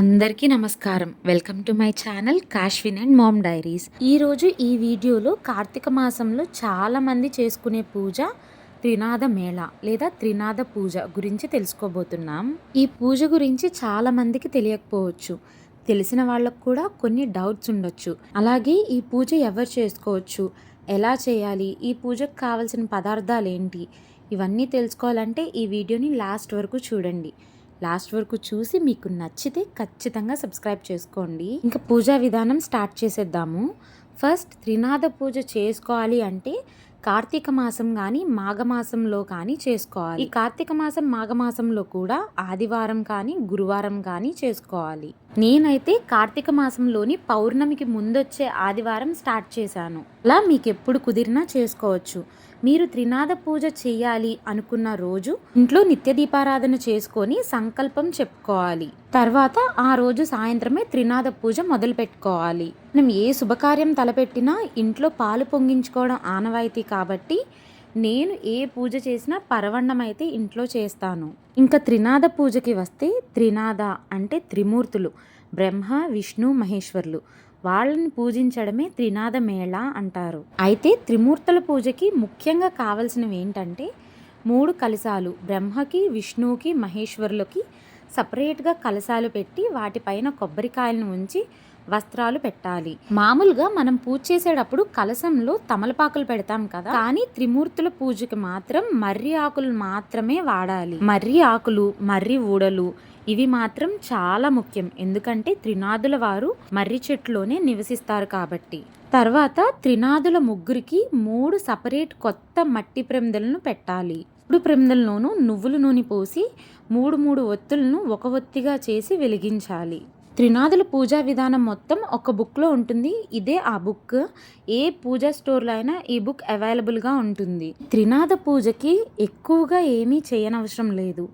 అందరికీ నమస్కారం. Welcome to my channel Kashwin and mom diaries. ఈరోజు ఈ వీడియోలో కార్తీక మాసంలో చాలామంది చేసుకునే పూజ త్రినాద మేళ లేదా త్రినాద పూజ గురించి తెలుసుకోబోతున్నాం. ఈ పూజ గురించి చాలామందికి తెలియకపోవచ్చు. తెలిసిన వాళ్ళకు కూడా కొన్ని డౌట్స్ ఉండొచ్చు. అలాగే ఈ పూజ ఎవరు చేసుకోవచ్చు? ఎలా చేయాలి? ఈ పూజకు కావాల్సిన పదార్థాలు ఏంటి? ఇవన్నీ తెలుసుకోవాలంటే ఈ వీడియోని లాస్ట్ వరకు చూడండి. లాస్ట్ వరకు చూసి మీకు నచ్చితే ఖచ్చితంగా సబ్స్క్రైబ్ చేసుకోండి. ఇంకా పూజా విధానం స్టార్ట్ చేసేద్దాము. ఫస్ట్ త్రినాథ పూజ చేసుకోవాలి అంటే కార్తీక మాసం కానీ మాఘమాసంలో కానీ చేసుకోవాలి. ఈ కార్తీక మాసం మాఘమాసంలో కూడా ఆదివారం కానీ గురువారం కానీ చేసుకోవాలి. నేనైతే కార్తీక మాసంలోని పౌర్ణమికి ముందొచ్చే ఆదివారం స్టార్ట్ చేశాను. అలా మీకు ఎప్పుడు కుదిరినా చేసుకోవచ్చు. మీరు త్రినాద పూజ చేయాలి అనుకున్న రోజు ఇంట్లో నిత్య దీపారాధన చేసుకొని సంకల్పం చెప్పుకోవాలి. తర్వాత ఆ రోజు సాయంత్రమే త్రినాద పూజ మొదలు పెట్టుకోవాలి మనం ఏ శుభకార్యం తలపెట్టినా ఇంట్లో పాలు పొంగించుకోవడం ఆనవాయితీ కాబట్టి నేను ఏ పూజ చేసినా పరవణం అయితే ఇంట్లో చేస్తాను. ఇంకా త్రినాద పూజకి వస్తే త్రినాద అంటే త్రిమూర్తులు బ్రహ్మ విష్ణు మహేశ్వర్లు. వాళ్ళని పూజించడమే త్రినాద మేళ అంటారు. అయితే త్రిమూర్తుల పూజకి ముఖ్యంగా కావలసినవి ఏంటంటే మూడు కలశాలు బ్రహ్మకి విష్ణువుకి మహేశ్వరులకి సపరేట్గా కలశాలు పెట్టి వాటిపైన కొబ్బరికాయలను ఉంచి వస్త్రాలు పెట్టాలి. మామూలుగా మనం పూజ చేసేటప్పుడు కలశంలో తమలపాకులు పెడతాం కదా. కానీ త్రిమూర్తుల పూజకి మాత్రం మర్రి ఆకులు మాత్రమే వాడాలి. మర్రి ఆకులు మర్రి ఊడలు ఇవి మాత్రం చాలా ముఖ్యం. ఎందుకంటే త్రినాదుల వారు మర్రి చెట్టులోనే నివసిస్తారు కాబట్టి. తర్వాత త్రినాదుల ముగ్గురికి మూడు సపరేట్ కొత్త మట్టి ప్రమిదలను పెట్టాలి. ఇప్పుడు ప్రమిదల్లోనూ నువ్వుల నూనె పోసి మూడు మూడు ఒత్తులను ఒక ఒత్తిగా చేసి వెలిగించాలి. త్రినాదుల పూజా విధానం మొత్తం ఒక బుక్లో ఉంటుంది. ఇదే ఆ బుక్. ఏ పూజా స్టోర్లో అయినా ఈ బుక్ అవైలబుల్గా ఉంటుంది. త్రినాద పూజకి ఎక్కువగా ఏమీ చేయనవసరం లేదు.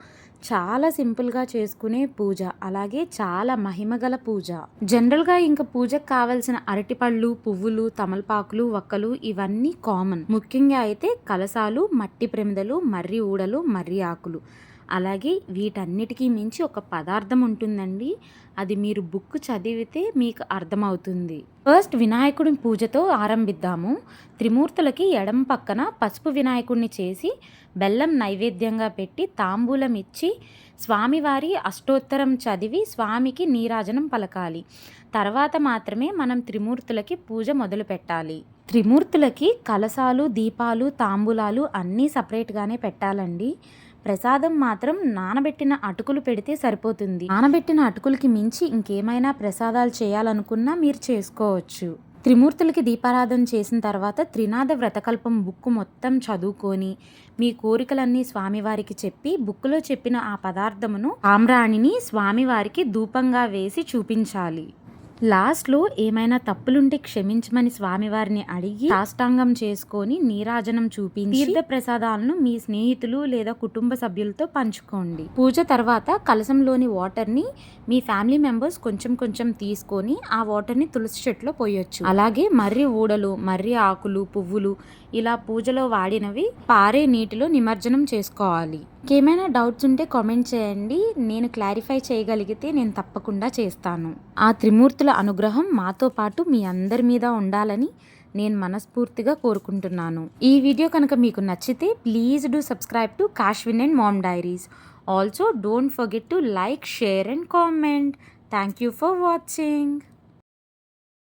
చాలా సింపుల్గా చేసుకునే పూజ. అలాగే చాలా మహిమగల పూజ. జనరల్గా ఇంకా పూజకు కావలసిన అరటిపళ్ళు పువ్వులు తమలపాకులు వక్కలు ఇవన్నీ కామన్. ముఖ్యంగా అయితే కలసాలు మట్టి ప్రమిదలు మర్రి ఊడలు మర్రి ఆకులు. అలాగే వీటన్నిటికీ మించి ఒక పదార్థం ఉంటుందండి. అది మీరు బుక్ చదివితే మీకు అర్థమవుతుంది. ఫస్ట్ వినాయకుడి పూజతో ఆరంభిద్దాము. త్రిమూర్తులకి ఎడం పక్కన పసుపు వినాయకుడిని చేసి బెల్లం నైవేద్యంగా పెట్టి తాంబూలం ఇచ్చి స్వామివారి అష్టోత్తరం చదివి స్వామికి నీరాజనం పలకాలి. తర్వాత మాత్రమే మనం త్రిమూర్తులకి పూజ మొదలు పెట్టాలి. త్రిమూర్తులకి కలసాలు దీపాలు తాంబూలాలు అన్నీ సపరేట్గానే పెట్టాలండి. ప్రసాదం మాత్రం నానబెట్టిన అటుకులు పెడితే సరిపోతుంది. నానబెట్టిన అటుకులకి మించి ఇంకేమైనా ప్రసాదాలు చేయాలనుకున్నా మీరు చేసుకోవచ్చు. త్రిమూర్తులకి దీపారాధన చేసిన తర్వాత త్రినాద వ్రతకల్పం బుక్ మొత్తం చదువుకొని మీ కోరికలన్నీ స్వామివారికి చెప్పి బుక్లో చెప్పిన ఆ పదార్థమును ఆమ్రాణిని స్వామివారికి ధూపంగా వేసి చూపించాలి. లాస్ట్లో ఏమైనా తప్పులుంటే క్షమించమని స్వామివారిని అడిగి సాష్టాంగం చేసుకొని నీరాజనం చూపించి తీర్థ ప్రసాదాలను మీ స్నేహితులు లేదా కుటుంబ సభ్యులతో పంచుకోండి. పూజ తర్వాత కలసంలోని వాటర్ని మీ ఫ్యామిలీ మెంబర్స్ కొంచెం కొంచెం తీసుకొని ఆ వాటర్ని తులసి చెట్లో పోయొచ్చు. అలాగే మర్రి ఊడలు మర్రి ఆకులు పువ్వులు ఇలా పూజలో వాడినవి పారే నీటిలో నిమజ్జనం చేసుకోవాలి. ఇంకేమైనా డౌట్స్ ఉంటే కామెంట్ చేయండి. నేను క్లారిఫై చేయగలిగితే నేను తప్పకుండా చేస్తాను. ఆ త్రిమూర్తుల అనుగ్రహం మాతో పాటు మీ అందరి మీద ఉండాలని నేను మనస్ఫూర్తిగా కోరుకుంటున్నాను. ఈ వీడియో కనుక మీకు నచ్చితే please do subscribe to Kashwin and mom diaries. Also don't forget to like share and comment thank you for watching